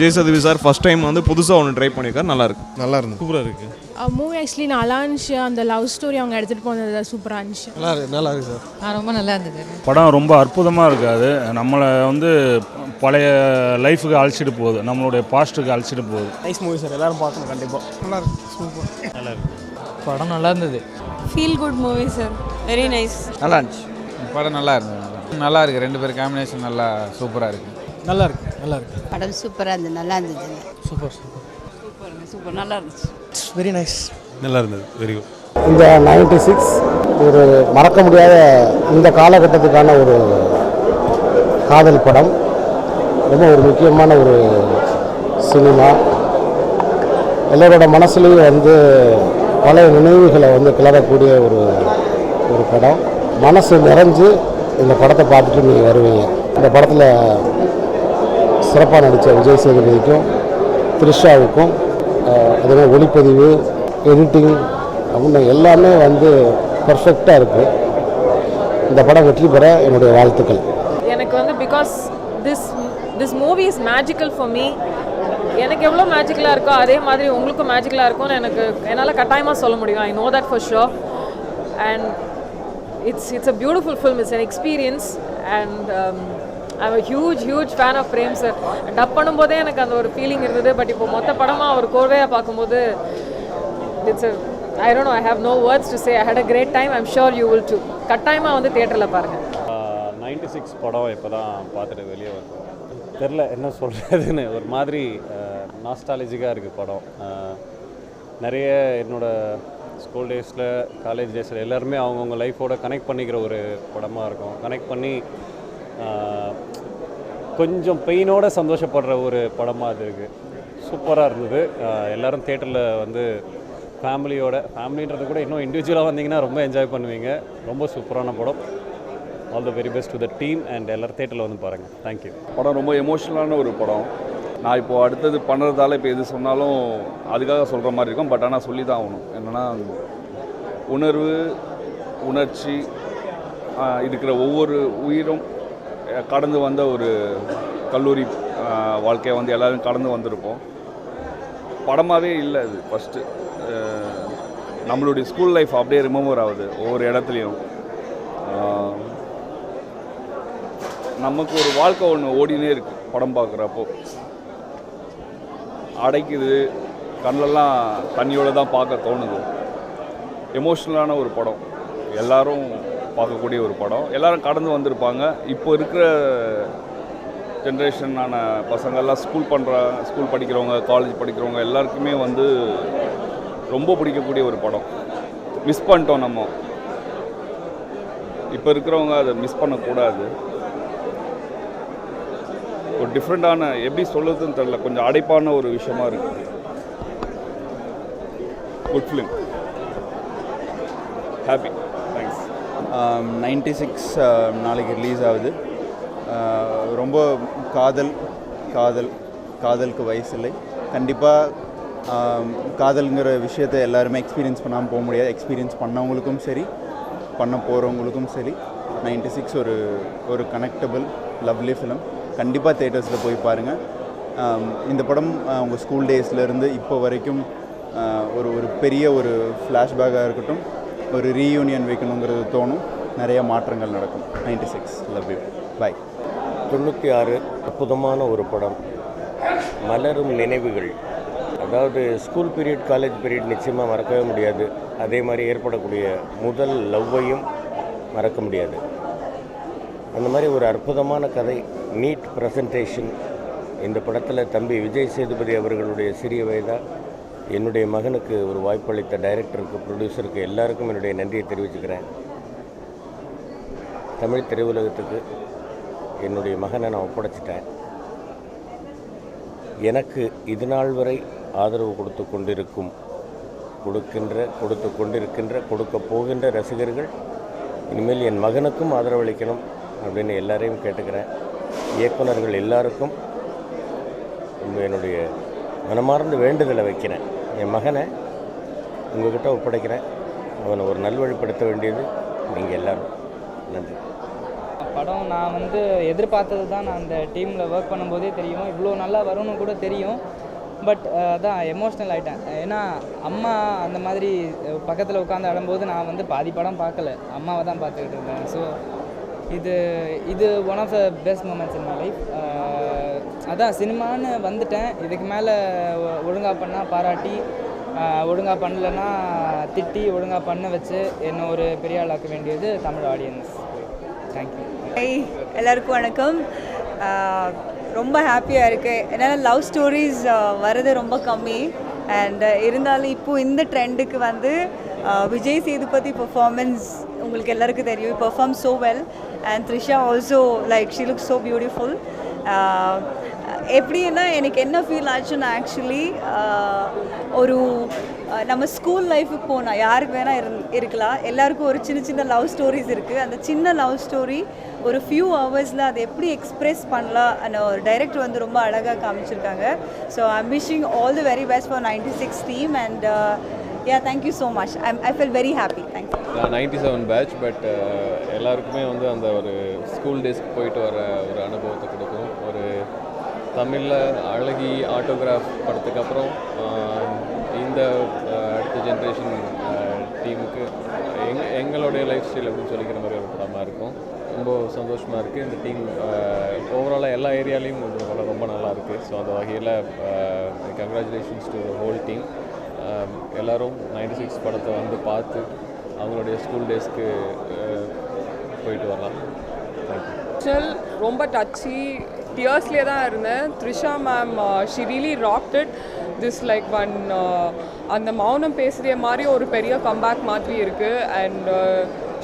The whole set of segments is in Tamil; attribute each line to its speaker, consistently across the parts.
Speaker 1: ஜெய் சதுவி சார் ஃபஸ்ட் டைம் வந்து புதுசாக ஒன்று ட்ரை பண்ணியிருக்காரு. நல்லா இருக்கு.
Speaker 2: நல்லா இருந்தது.
Speaker 3: சூப்பராக இருக்குது
Speaker 4: மூவி ஆக்சுவலி நல்லா இருந்துச்சு. அந்த லவ் ஸ்டோரி அவங்க எடுத்துகிட்டு போனது சூப்பராக இருந்துச்சு.
Speaker 2: நல்லா இருக்கு நல்லா இருக்கு சார்.
Speaker 5: ரொம்ப நல்லா இருந்தது.
Speaker 3: படம் ரொம்ப அற்புதமாக இருக்காது நம்மளை வந்து பழைய லைஃபுக்கு அழைச்சிட்டு போகுது. நம்மளுடைய பாஸ்ட்டுக்கு அழைச்சிட்டு போகுது.
Speaker 2: Nice movie sir. எல்லாரும் பார்க்கணும் கண்டிப்பாக நல்லா இருக்கு சூப்பர்
Speaker 5: படம் நல்லா இருந்தது.
Speaker 6: Feel good movie sir very nice
Speaker 7: நல்லா இருந்துச்சு. படம் நல்லா இருந்தது. நல்லா இருக்கு. ரெண்டு பேர் காம்பினேஷன் நல்லா சூப்பராக இருக்கு.
Speaker 2: நல்லா இருக்கு. நல்லா இருக்கு
Speaker 6: படம் சூப்பராக இருந்தது நல்லா இருந்தது.
Speaker 2: Super super.
Speaker 6: சூப்பருங்க சூப்பர். நல்லா இருந்துச்சு.
Speaker 2: வெரி நைஸ்
Speaker 3: நல்லா இருந்தது வெரி குட்
Speaker 8: இந்த நைன்டி சிக்ஸ் ஒரு மறக்க முடியாத இந்த காலகட்டத்துக்கான ஒரு காதல் படம். ரொம்ப ஒரு முக்கியமான ஒரு சினிமா. எல்லோரோட மனசுலேயும் வந்து பழைய நினைவுகளை வந்து கிளறக்கூடிய ஒரு ஒரு படம். மனசு நிறைஞ்சு இந்த படத்தை பார்த்துட்டு நீங்கள் வருவீங்க. இந்த படத்தில் சிறப்பாக நடித்த விஜய் சேதுபதிக்கும் த்ரிஷாவுக்கும் அஹ், அதே ஒளிப்பதிவு எடிட்டிங் அப்படின்னு எல்லாமே வந்து பர்ஃபெக்டாக இருக்குது இந்த படம் வெற்றி பெற என்னுடைய வாழ்த்துக்கள்.
Speaker 9: எனக்கு வந்து because this this movie is magical for me எனக்கு எவ்வளோ மேஜிக்கலாக இருக்கோ அதே மாதிரி உங்களுக்கும் மேஜிக்கலாக இருக்கும்னு எனக்கு என்னால் கட்டாயமாக சொல்ல முடியும். I know that for sure and it's it's a beautiful film it's an experience and I'm huge huge fan of Prem sir dub பண்ணும்போதே எனக்கு அந்த ஒரு ஃபீலிங் இருந்தது. பட் இப்போ மொத்த படமாக ஒரு கோர்வையாக பார்க்கும்போது it's I don't I have no words to say I had a great time I'm sure you will too கட்டாயமாக வந்து தேட்டரில் பாருங்கள்
Speaker 10: நைன்டி சிக்ஸ் படம் இப்போ தான் பார்த்துட்டு வெளியே வந்தோம். தெரில என்ன சொல்கிறதுன்னு ஒரு மாதிரி நாஸ்டாலஜிக்காக இருக்குது படம். நிறைய என்னோடய ஸ்கூல் டேஸில் காலேஜ் டேஸில் எல்லாருமே அவங்கவுங்க லைஃபோட கனெக்ட் பண்ணிக்கிற ஒரு படமாக இருக்கும். கனெக்ட் பண்ணி கொஞ்சம் பெயினோட சந்தோஷப்படுற ஒரு படமாக அது இருக்குது சூப்பராக இருந்தது. எல்லோரும் எல்லாரும் தேட்டரில் வந்து ஃபேமிலியோட ஃபேமிலின்றது கூட இன்னும் இண்டிவிஜுவலாக வந்தீங்கன்னா ரொம்ப என்ஜாய் பண்ணுவீங்க. ரொம்ப சூப்பரான படம். All the very best to the team and எல்லோரும் தேட்டரில் வந்து பாருங்கள் தேங்க்யூ
Speaker 11: படம் ரொம்ப எமோஷ்னலான ஒரு படம். நான் இப்போது அடுத்தது பண்ணுறதால இப்போ எது சொன்னாலும் அதுக்காக சொல்கிற மாதிரி இருக்கும். பட் ஆனால் சொல்லி தான் ஆகணும். என்னென்னா உணர்வு உணர்ச்சி இருக்கிற ஒவ்வொரு உயிரும் கடந்து வந்த ஒரு கல்லூரி வாழ்க்கையை வந்து எல்லோரும் கடந்து வந்திருப்போம். படமாகவே இல்லை அது ஃபஸ்ட்டு நம்மளுடைய ஸ்கூல் லைஃப் அப்படியே ரிமெம்பர் ஆகுது ஒவ்வொரு இடத்துலையும். நமக்கு ஒரு வாழ்க்கை ஒன்று ஓடினே இருக்கு படம் பார்க்குறப்போ. அடைக்குது கண்ணெல்லாம் தண்ணியோடு தான் பார்க்க தோணுது. எமோஷ்னலான ஒரு படம். எல்லாரும் பார்க்கக்கூடிய ஒரு படம். எல்லாரும் கடந்து வந்திருப்பாங்க. இப்போ இருக்கிற ஜென்ரேஷனான பசங்கள்லாம் ஸ்கூல் பண்ணுற ஸ்கூல் படிக்கிறவங்க காலேஜ் படிக்கிறவங்க எல்லாருக்குமே வந்து ரொம்ப பிடிக்கக்கூடிய ஒரு படம். மிஸ் பண்ணிட்டோம் நம்ம. இப்போ இருக்கிறவங்க அதை மிஸ் பண்ணக்கூடாது. ஒரு டிஃப்ரெண்ட்டான எப்படி சொல்லுறதுன்னு தெரில கொஞ்சம் அடைப்பான ஒரு விஷயமா இருக்குது good film happy
Speaker 7: ninety six நாளைக்கு ரிலீஸ் ஆகுது. ரொம்ப காதல் காதல் காதலுக்கு வயசு இல்லை. கண்டிப்பாக காதல்ங்கிற விஷயத்தை எல்லாருமே எக்ஸ்பீரியன்ஸ் பண்ணாமல் போக முடியாது. எக்ஸ்பீரியன்ஸ் பண்ணவங்களுக்கும் சரி பண்ண போகிறவங்களுக்கும் சரி நைன்டி சிக்ஸ் ஒரு ஒரு கனெக்டபிள் லவ்லி ஃபிலிம் கண்டிப்பாக தேட்டர்ஸில் போய் பாருங்கள் இந்த படம் உங்கள் ஸ்கூல் டேஸ்லேருந்து இப்போ வரைக்கும் ஒரு ஒரு பெரிய ஒரு ஃப்ளாஷ்பேக்காக இருக்கட்டும் ஒரு ரீயூனியன் வைக்கணுங்கிறது தோணும். நிறைய மாற்றங்கள் நடக்கும். Ninety six love you bye
Speaker 12: தொண்ணூற்றி ஆறு அற்புதமான ஒரு படம். மலரும் நினைவுகள். அதாவது ஸ்கூல் பீரியட் காலேஜ் பீரியட் நிச்சயமாக மறக்கவே முடியாது. அதே மாதிரி ஏற்படக்கூடிய முதல் லவ்வையும் மறக்க முடியாது. அந்த மாதிரி ஒரு அற்புதமான கதை நீட் ப்ரெசன்டேஷன் இந்த படத்தில் தம்பி விஜய் சேதுபதி அவர்களுடைய சிறிய வயதாக என்னுடைய மகனுக்கு ஒரு வாய்ப்பளித்த டைரக்டருக்கு ப்ரொடியூசருக்கு எல்லாருக்கும் என்னுடைய நன்றியை தெரிவிச்சுக்கிறேன். தமிழ் திரையுலகத்துக்கு என்னுடைய மகனை நான் ஒப்படைச்சிட்டேன். எனக்கு இது நாள் வரை ஆதரவு கொடுத்து கொண்டிருக்கும் கொடுக்கின்ற கொடுத்து கொண்டிருக்கின்ற கொடுக்க போகின்ற ரசிகர்கள் இனிமேல் என் மகனுக்கும் ஆதரவளிக்கணும் அப்படின்னு எல்லாரையும் கேட்டுக்கிறேன். இயக்குனர்கள் எல்லாருக்கும் என்னுடைய மனமார்ந்த வேண்டுதலை வைக்கிறேன். என் மகனை உங்ககிட்ட ஒப்படைக்கிறேன். அவனை ஒரு நல்வழிப்படுத்த வேண்டியது நீங்கள் எல்லாரும். நன்றி.
Speaker 13: படம் நான் வந்து எதிர்பார்த்தது தான் நான் அந்த டீமில் ஒர்க் பண்ணும்போதே தெரியும். இவ்வளோ நல்லா வரும்னு கூட தெரியும். பட் அதான் எமோஷ்னல் ஆகிட்டேன் ஏன்னா அம்மா அந்த மாதிரி பக்கத்தில் உட்காந்து ஆடும்போது நான் வந்து பாதி படம் பார்க்கல. அம்மாவை தான் பார்த்துக்கிட்டு இருந்தேன். ஸோ இது இது one of the best moments in my life அதான் சினிமான்னு வந்துட்டேன். இதுக்கு மேலே ஒழுங்காக பண்ணால் பாராட்டி ஒழுங்காக பண்ணலைன்னா திட்டி ஒழுங்காக பண்ண வச்சு என்ன ஒரு பெரிய ஆளாக்க வேண்டியது தமிழ் ஆடியன்ஸ் தேங்க்யூ
Speaker 14: ஹை எல்லாருக்கும் வணக்கம். ரொம்ப ஹாப்பியாக இருக்குது ஏன்னா லவ் ஸ்டோரிஸ் வர்றது ரொம்ப கம்மி. அண்ட் இருந்தாலும் இப்போது இந்த ட்ரெண்டுக்கு வந்து விஜய் சேதுபதி பர்ஃபார்மன்ஸ் உங்களுக்கு எல்லாருக்கும் தெரியும். Perform so well and Trisha also like she look so beautiful எப்படின்னா எனக்கு என்ன ஃபீல் ஆச்சுன்னா ஆக்சுவலி ஒரு நம்ம ஸ்கூல் லைஃபுக்கு போனால் யாருக்கு வேணால் இரு இருக்கலாம். எல்லாருக்கும் ஒரு சின்ன சின்ன லவ் ஸ்டோரிஸ் இருக்குது அந்த சின்ன லவ் ஸ்டோரி ஒரு ஃபியூ ஹவர்ஸில் அதை எப்படி எக்ஸ்ப்ரெஸ் பண்ணலாம் அந்த ஒரு டைரக்டர் வந்து ரொம்ப அழகாக காமிச்சிருக்காங்க. So I'm wishing all the very best for ninety six team and yeah thank you so much I I feel very happy thank you
Speaker 15: ninety seven batch but எல்லாருக்குமே வந்து அந்த ஒரு ஸ்கூல் டேஸ்க்கு போயிட்டு வர ஒரு அனுபவத்தை கொடுக்கும். தமிழில் அழகி ஆட்டோகிராஃப் படத்துக்கு அப்புறம் இந்த அடுத்த ஜென்ரேஷன் டீமுக்கு எங் எங்களுடைய லைஃப் ஸ்டைல் அப்படின்னு சொல்லிக்கிற மாதிரி ஒரு படமாக இருக்கும். ரொம்ப சந்தோஷமாக இருக்குது இந்த டீம் ஓவராலாக எல்லா ஏரியாலையும் படம் ரொம்ப நல்லா இருக்குது ஸோ அந்த வகையில் கங்க்ராச்சுலேஷன்ஸ் டு ஹோல் டீம் எல்லோரும் நைன்டி சிக்ஸ் படத்தை வந்து பார்த்து அவங்களுடைய ஸ்கூல் டேஸ்க்கு போயிட்டு வரலாம். தேங்க்யூ
Speaker 16: ரொம்ப டச்சி டியர்ஸ்லேயே தான் இருந்தேன் Trisha ma'am she really rocked it this like one அந்த மௌனம் பேசுகிற மாதிரி ஒரு பெரிய கம்பேக் மாதிரி இருக்குது and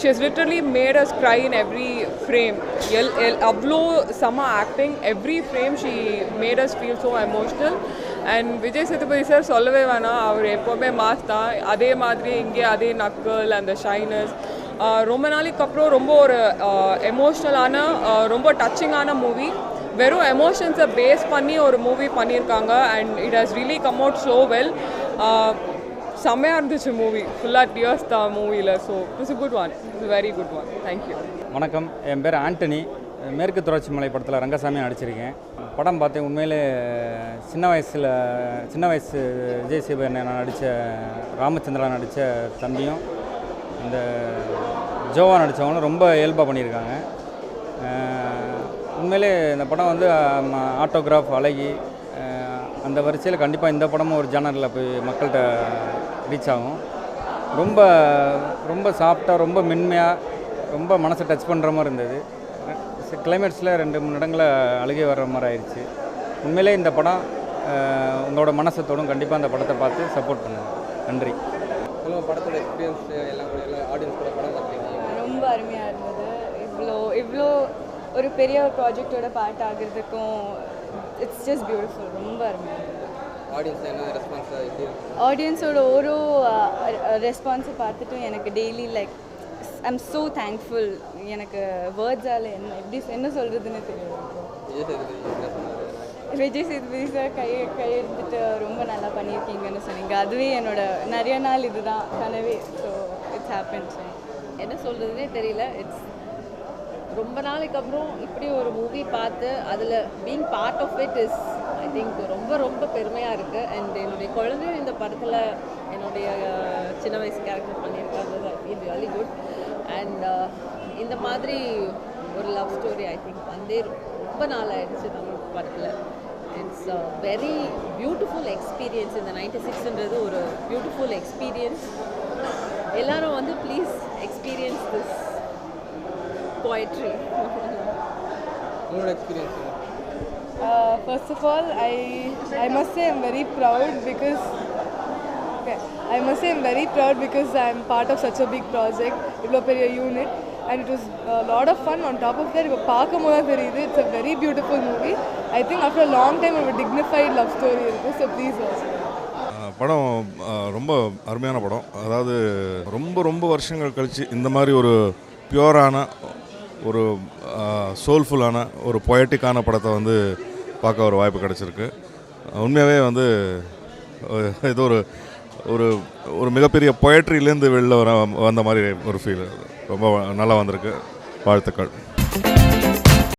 Speaker 16: she is literally made us cry in every frame L L அவ்வளோ செம்ம acting every frame she made us feel so emotional and Vijay Sethupathi sir சொல்லவே வேணாம். அவர் எப்போவுமே மாஸ் தான். அதே மாதிரி இங்கே அதே நக்கல் அந்த ஷைனஸ் ரொம்ப நாளைக்கு அப்புறம் ரொம்ப ஒரு uh, எமோஷ்னலான uh, ரொம்ப டச்சிங்கான மூவி வெறும் எமோஷன்ஸை பேஸ் பண்ணி ஒரு மூவி பண்ணியிருக்காங்க and it has really come out so well செம்மையாக இருந்துச்சு மூவி ஃபுல்லாக டியர்ஸ் தான் மூவியில் so it's good one it's very good one thank you
Speaker 13: வணக்கம். என் பேர் ஆண்டனி. மேற்கு தொடர்ச்சி மலை படத்தில் ரங்கசாமி நடிச்சிருக்கேன். படம் பார்த்தேன். உண்மையிலே சின்ன வயசில் சின்ன வயசு விஜய் சிவன் நான் நடித்த ராமச்சந்திரா நடித்த தம்பியும் இந்த ஜோவா நடித்தவங்களும் ரொம்ப இயல்பாக பண்ணியிருக்காங்க. உண்மையிலே இந்த படம் வந்து ஆட்டோகிராஃப் அழகி அந்த வரிசையில் கண்டிப்பாக இந்த படமும் ஒரு ஜேனரில் போய் மக்கள்கிட்ட ரீச் ஆகும். ரொம்ப ரொம்ப சாஃப்டாக ரொம்ப மென்மையாக ரொம்ப மனசை டச் பண்ணுற மாதிரி இருந்தது. கிளைமேட்ஸில் ரெண்டு மூணு இடங்களில் அழுகை வர்ற மாதிரி ஆயிடுச்சு உண்மையிலே இந்த படம் உங்களோட மனசை தொடும் கண்டிப்பாக அந்த படத்தை பார்த்து சப்போர்ட் பண்ணுங்கள் நன்றி. படத்தோட எக்ஸ்பீரியன்ஸ் எல்லாம் எல்லாம் ஆடியன்ஸ் கூட படம்
Speaker 14: ரொம்ப அருமையாக இருந்தது. இவ்வளோ இவ்வளோ ஒரு பெரிய ஒரு ப்ராஜெக்டோட பார்ட் ஆகிறதுக்கும் இட்ஸ் ஜஸ்ட் பியூட்டிஃபுல் ரொம்ப அருமையாக இருந்தது
Speaker 13: ஆடியன்ஸ் என்ன ரெஸ்பான்ஸ் எப்படி
Speaker 14: ஆடியன்ஸோட ஒரு ரெஸ்பான்ஸை பார்த்துட்டு எனக்கு daily like I'm so thankful எனக்கு வேர்ட்ஸால் என்ன எப்படி என்ன சொல்கிறதுன்னு தெரியல
Speaker 13: விஜய் சேதுபதி
Speaker 14: சார் கை கையெடுத்துட்டு ரொம்ப நல்லா பண்ணியிருக்கீங்கன்னு சொன்னீங்க. அதுவே என்னோட நிறைய நாள் இதுதான். கனவே ஸோ இட்ஸ் ஹேப்பன்
Speaker 17: என்ன சொல்கிறதுனே தெரியல. இட்ஸ் ரொம்ப நாளைக்கு அப்புறம் இப்படி ஒரு மூவி பார்த்து அதில் being part of it is I think ரொம்ப ரொம்ப பெருமையாக இருக்குது அண்ட் என்னுடைய குழந்தையும் இந்த படத்தில் என்னுடைய சின்ன வயசு கேரக்டர் பண்ணியிருக்காங்க. I feel really good and இந்த மாதிரி ஒரு லவ் ஸ்டோரி ஐ திங்க் வந்தே ரொம்ப நாள் ஆயிடுச்சு தமிழ் படத்தில். இட்ஸ் வெரி பியூட்டிஃபுல் எக்ஸ்பீரியன்ஸ் இந்த நைன்டி சிக்ஸ்ன்றது ஒரு பியூட்டிஃபுல் எக்ஸ்பீரியன்ஸ் எல்லாரும் வந்து ப்ளீஸ் எக்ஸ்பீரியன்ஸ் திஸ் poetry
Speaker 13: உங்களோட experience
Speaker 16: Uh, first of all, I I must say I'm very proud because okay, I must say I'm very proud because I'm part of such a big project, இவ்வளோ பெரிய unit and it was a lot of fun on top of that இப்போ பார்க்கும் போது தெரியுது it's a very beautiful movie I think after a long time ஒரு dignified love story இருக்குது so please watch it.
Speaker 18: படம் ரொம்ப அருமையான படம் அதாவது ரொம்ப ரொம்ப வருஷங்கள் கழித்து இந்த மாதிரி ஒரு பியூரான ஒரு சோல்ஃபுல்லான ஒரு பொயட்டிக்கான படத்தை வந்து பார்க்க ஒரு வாய்ப்பு கிடச்சிருக்கு. உண்மையாகவே வந்து இது ஒரு ஒரு ஒரு மிகப்பெரிய பொயட்ரிலேருந்து வெளில வர வந்த மாதிரி ஒரு ஃபீல் ரொம்ப நல்லா வந்திருக்கு. வாழ்த்துக்கள்.